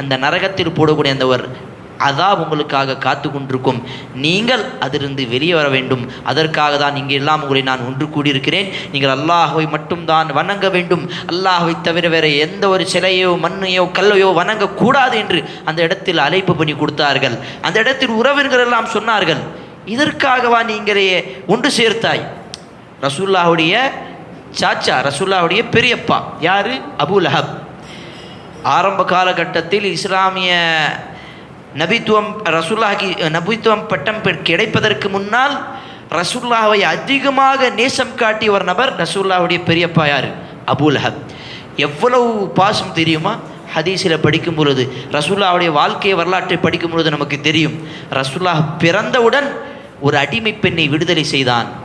அந்த நரகத்தில் போடக்கூடிய அந்த ஒரு அதாப் உங்களுக்காக காத்து கொண்டிருக்கும் நீங்கள் அதிலிருந்து வெளியே வர வேண்டும். அதற்காக தான் இங்கே எல்லாம் உங்களை நான் ஒன்று கூடியிருக்கிறேன். நீங்கள் அல்லாஹுவை மட்டும்தான் வணங்க வேண்டும். அல்லாஹுவை தவிர வேற எந்த ஒரு சிலையோ மண்ணையோ கல்லையோ வணங்கக்கூடாது என்று அந்த இடத்தில் அழைப்பு பண்ணி கொடுத்தார்கள். அந்த இடத்தில் உறவினர்கள் எல்லாம் சொன்னார்கள் இதற்காகவா நீங்களே ஒன்று சேர்த்தாய்? ரசூல்லாவுடைய சாச்சா ரசூல்லாவுடைய பெரியப்பா யாரு? அபு லஹப். ஆரம்ப காலகட்டத்தில் இஸ்லாமிய நபித்துவம் ரசுல்லாஹி நபித்துவம் பட்டம் கிடைப்பதற்கு முன்னால் ரசுல்லாவை அதிகமாக நேசம் காட்டிய ஒரு நபர் ரசுல்லாவுடைய பெரியப்பா யார்? அபுல் ஹப் எவ்வளவு பாசம் தெரியுமா? ஹதீஸில் படிக்கும் பொழுது ரசுல்லாவுடைய வாழ்க்கை வரலாற்றை படிக்கும் பொழுது நமக்கு தெரியும். ரசுல்லாஹ் பிறந்தவுடன் ஒரு அடிமை பெண்ணை விடுதலை செய்தான்.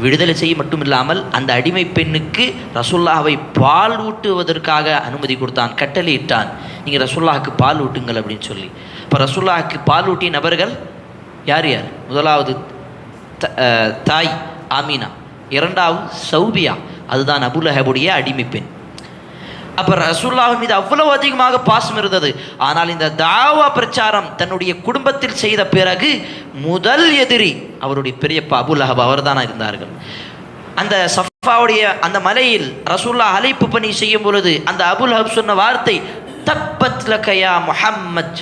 விடுதலை செய்ய மட்டும் இல்லாமல் அந்த அடிமை பெண்ணுக்கு ரசுல்லாவை பால் ஊட்டுவதற்காக அனுமதி கொடுத்தான் கட்டளையிட்டான். நீங்கள் ரசுல்லாவுக்கு பால் ஊட்டுங்கள் அப்படின்னு சொல்லி. இப்போ ரசுல்லாவுக்கு பால் ஊட்டிய நபர்கள் யார் யார்? முதலாவது த- தாய் ஆமீனா இரண்டாவது சௌபியா அதுதான் அபுலஹபுடைய அடிமை பெண். அப்ப ரசூல்லாஹ் மீது அவ்வளவு அதிகமாக பாசம் இருந்தது. ஆனால் இந்த தாவா பிரச்சாரம் தன்னுடைய குடும்பத்தில் செய்த பிறகு முதல் எதிரி அவருடைய பெரியப்பா அபுல் அஹப் அவர்தானா இருந்தார்கள். அந்த சஃபாவுடைய அந்த மலையில் ரசூல்லா அழைப்பு பணி செய்யும் பொழுது அந்த அபுல் ஹப் சொன்ன வார்த்தை தப்பத் லக்கையா முஹம்மத்.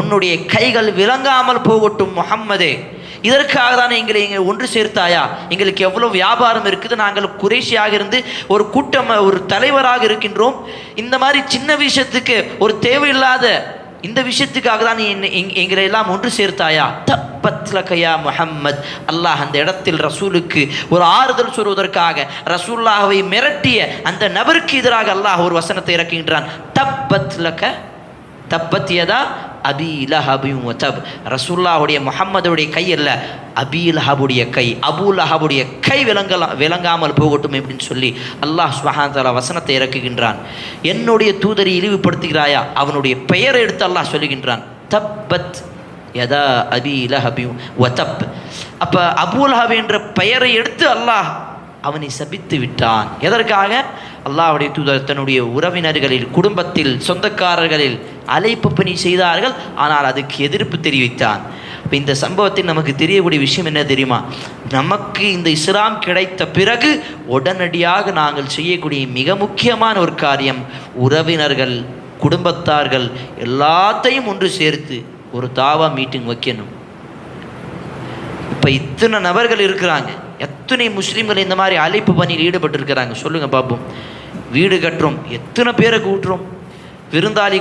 உன்னுடைய கைகள் விளங்காமல் போகட்டும் முஹம்மதே. இதற்காக தானே எங்களை எங்களை ஒன்று சேர்த்தாயா? எங்களுக்கு எவ்வளோ வியாபாரம் இருக்குது? நாங்கள் குறைஷியாக இருந்து ஒரு கூட்டம் ஒரு தலைவராக இருக்கின்றோம். இந்த மாதிரி சின்ன விஷயத்துக்கு ஒரு தேவையில்லாத இந்த விஷயத்துக்காக தான் நீ எங்- எங்களை எல்லாம் ஒன்று சேர்த்தாயா? தப்பத்லகையா முஹம்மத். அல்லாஹ் அந்த இடத்தில் ரசூலுக்கு ஒரு ஆறுதல் சொல்வதற்காக ரசூல்லாவை மிரட்டிய அந்த நபருக்கு எதிராக அல்லாஹ் ஒரு வசனத்தை இறக்குகின்றான். தப்பத்லக தப்பத்தியதா? அபி லஹபியும் தப் ரசூல்லாவுடைய முஹம்மதுடைய கை அல்ல அபி லஹபுடைய கை. அபு லஹபுடைய கை விளங்கலாம் விளங்காமல் போகட்டும் அப்படின்னு சொல்லி அல்லாஹ் சுபஹான் வசனத்தை இறக்குகின்றான். என்னுடைய தூதரை இழிவுபடுத்துகிறாயா? அவனுடைய பெயரை எடுத்து அல்லாஹ் சொல்லுகின்றான். தப்பத் எதா அபி லஹபியும் ஒத்தப் அப்போ அபு லஹப் என்ற பெயரை எடுத்து அல்லாஹ் அவனை சபித்து விட்டான். எதற்காக? அல்லாஹுடைய தூதர் தன்னுடைய உறவினர்களில் குடும்பத்தில் சொந்தக்காரர்களில் அழைப்பு பணி செய்தார்கள். ஆனால் அதுக்கு எதிர்ப்பு தெரிவித்தான். இப்போ இந்த சம்பவத்தில் நமக்கு தெரியக்கூடிய விஷயம் என்ன தெரியுமா? நமக்கு இந்த இஸ்லாம் கிடைத்த பிறகு உடனடியாக நாங்கள் செய்யக்கூடிய மிக முக்கியமான ஒரு காரியம் உறவினர்கள் குடும்பத்தார்கள் எல்லாத்தையும் ஒன்று சேர்த்து ஒரு தாவா மீட்டிங் வைக்கணும். இப்போ இத்தனை நபர்கள் இருக்கிறாங்க. எத்தனை முஸ்லீம்கள் இந்த மாதிரி அழைப்பு பணியில் ஈடுபட்டு இருக்கிறாங்க சொல்லுங்க பார்ப்போம் வீடு கட்டுறோம். எத்தனை பேரை கூட்டுறோம்? விருந்தாளி